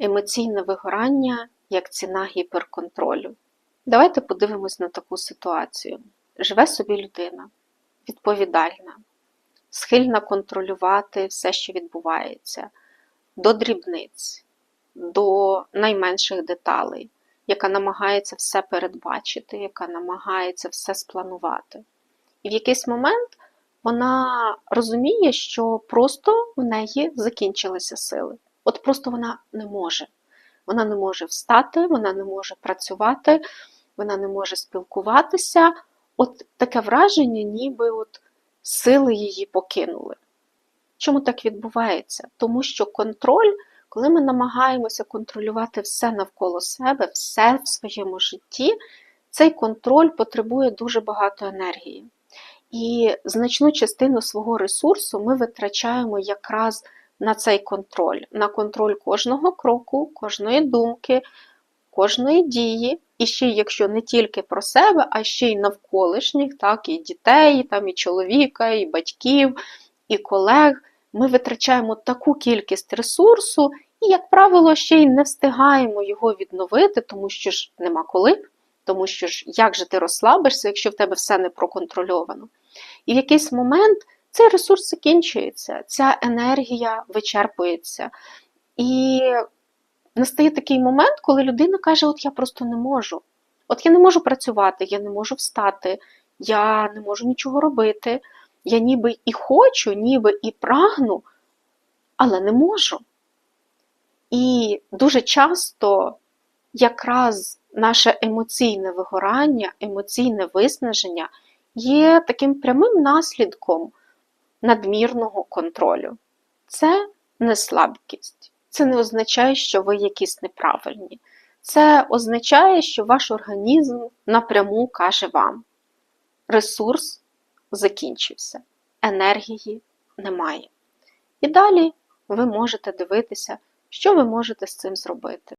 емоційне вигорання як ціна гіперконтролю. Давайте подивимось на таку ситуацію. Живе собі людина, відповідальна, схильна контролювати все, що відбувається, до дрібниць, до найменших деталей, яка намагається все передбачити, яка намагається все спланувати. І в якийсь момент вона розуміє, що просто в неї закінчилися сили. От просто вона не може. Вона не може встати, вона не може працювати, вона не може спілкуватися. От таке враження, ніби от сили її покинули. Чому так відбувається? Тому що контроль, коли ми намагаємося контролювати все навколо себе, все в своєму житті, цей контроль потребує дуже багато енергії. І значну частину свого ресурсу ми витрачаємо якраз на цей контроль, на контроль кожного кроку, кожної думки, кожної дії, і ще якщо не тільки про себе, а ще й навколишніх, так, і дітей, там, і чоловіка, і батьків, і колег. Ми витрачаємо таку кількість ресурсу, і, як правило, ще й не встигаємо його відновити, тому що ж нема коли, тому що ж як же ти розслабишся, якщо в тебе все не проконтрольовано. І в якийсь момент цей ресурс закінчується, ця енергія вичерпується. І настає такий момент, коли людина каже: От я просто не можу. От я не можу працювати, я не можу встати, я не можу нічого робити. Я ніби і хочу, ніби і прагну, але не можу. І дуже часто якраз наше емоційне вигорання, емоційне виснаження є таким прямим наслідком надмірного контролю. Це не слабкість. Це не означає, що ви якісь неправильні. Це означає, що ваш організм напряму каже вам: ресурс закінчився, енергії немає. І далі ви можете дивитися, що ви можете з цим зробити.